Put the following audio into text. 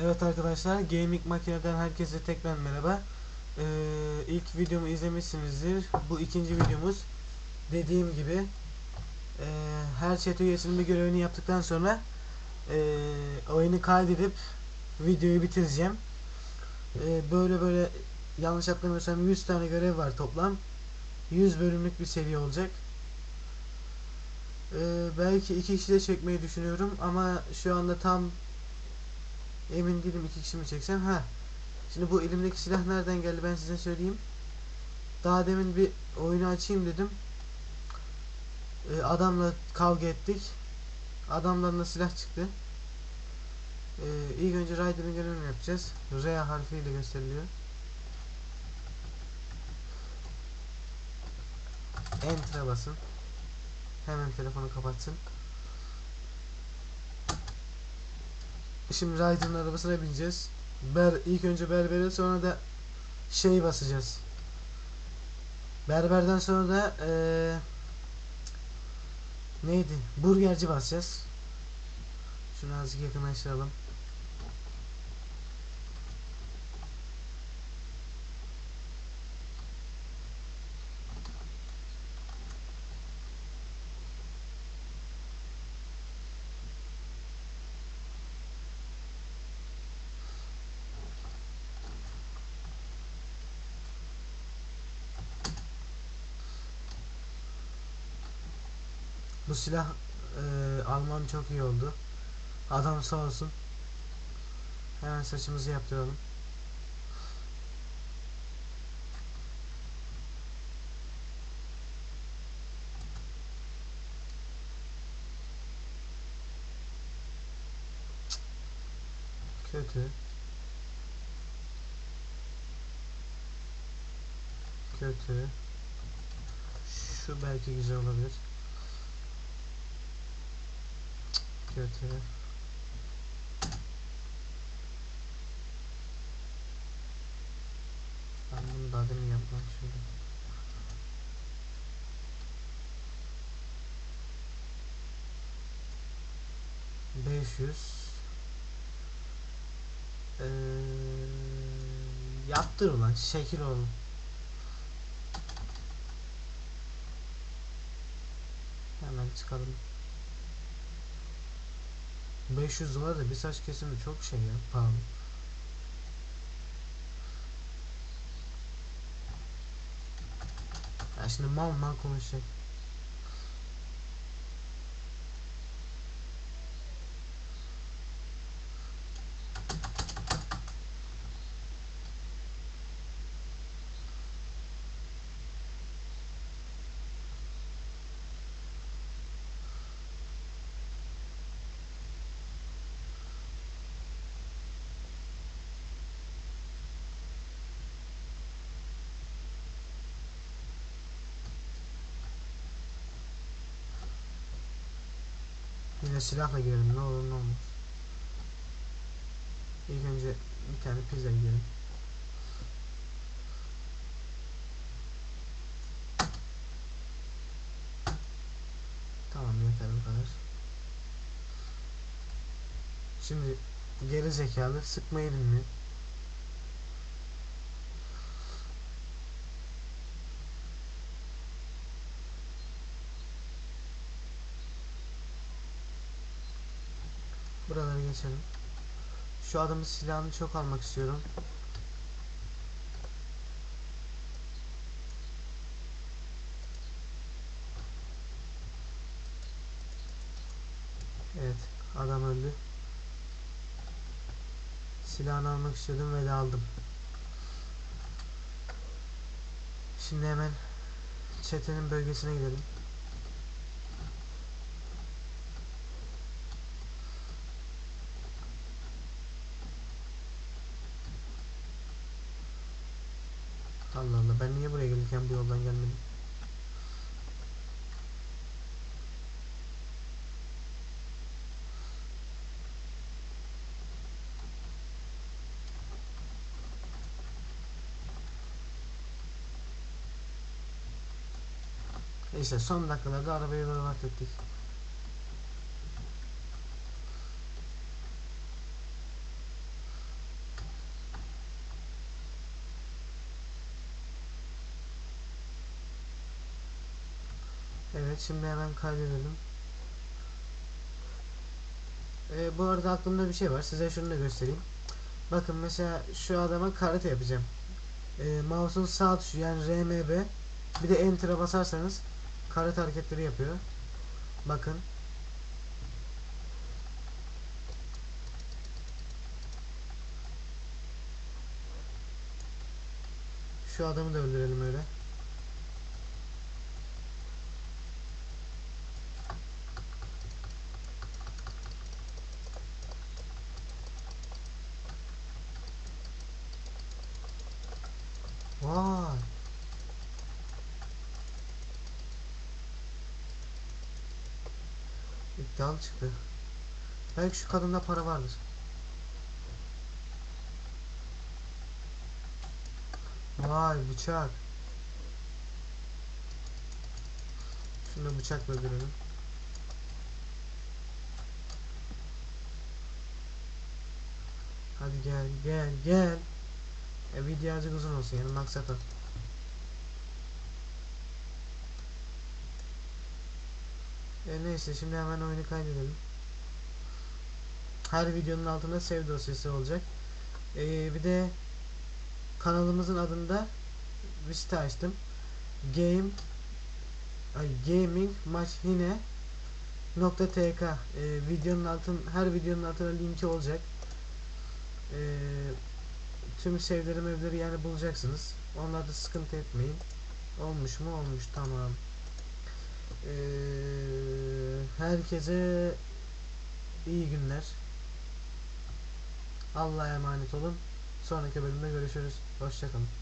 Evet arkadaşlar Gaming Makine'den herkese tekrar merhaba. Ee, ilk videomu izlemişsinizdir. Bu ikinci videomuz. Dediğim gibi e, her chat bir görevini yaptıktan sonra e, oyunu kaydedip videoyu bitireceğim. E, böyle böyle yanlış hatırlamıyorsam 100 tane görev var toplam. 100 bölümlük bir seri olacak. E, belki iki kişi de çekmeyi düşünüyorum ama şu anda tam Emin değilim iki kişi mi çeksem. Ha. Şimdi bu elimdeki silah nereden geldi ben size söyleyeyim. Daha demin bir oyunu açayım dedim. Ee, adamla kavga ettik. Adamdan da silah çıktı. Ee, ilk önce Ryder'ın görevini yapacağız. R harfiyle gösteriliyor. Enter'a basın. Hemen telefonu kapatsın. Şimdi Ryder'ın arabasına bineceğiz. Ber ilk önce berbere sonra da şey basacağız. Berberden sonra da eee neydi? Burgerci basacağız. Şunu azıcık yakınlaştıralım. Bu silah eee almam çok iyi oldu. Adam sağ olsun. Hemen saçımızı yaptıralım. Kötü. Kötü. Şu belki güzel olabilir. Kötü. Ben bunu daha demin yapmak şöyle. Beş yüz. Ee, yaptır ulan şekil oğlum. Hemen çıkalım. 500 dolar da bir saç kesimi çok şey ya pahalı. Ya şimdi mal mal konuşacak. Silahla girelim ne olur ne olmaz. İlk önce bir tane pizza yiyelim. Tamam yeter bu kadar. Şimdi geri zekalı sıkmayı bilmiyor. Geçelim. Şu adamın silahını çok almak istiyorum. Evet, adam öldü. Silahını almak istiyordum ve de aldım. Şimdi hemen çetenin bölgesine gidelim. Allah Allah ben niye buraya gelirken bu yoldan gelmedim? İşte son dakikalarda arabayı berbat ettik. Evet şimdi hemen kaydedelim. Ee, bu arada aklımda bir şey var. Size şunu da göstereyim. Bakın mesela şu adama karate yapacağım. Ee, mouse'un sağ tuşu yani RMB bir de enter'a basarsanız karate hareketleri yapıyor. Bakın. Şu adamı da öldürelim öyle. Vay. İddialı çıktı. Belki şu kadında para vardır. Vay bıçak. Şunu bıçakla öldürelim. Hadi gel gel gel. E, video azıcık uzun olsun yani maksat o. E, neyse şimdi hemen oyunu kaydedelim. Her videonun altında save dosyası olacak. E, bir de kanalımızın adında bir site açtım. Game ay gaming maç yine nokta tk e, videonun altın her videonun altına linki olacak. E, tüm sevleri mevleri yani bulacaksınız. Onlarda sıkıntı etmeyin. Olmuş mu? Olmuş. Tamam. Ee, herkese iyi günler. Allah'a emanet olun. Sonraki bölümde görüşürüz. Hoşçakalın.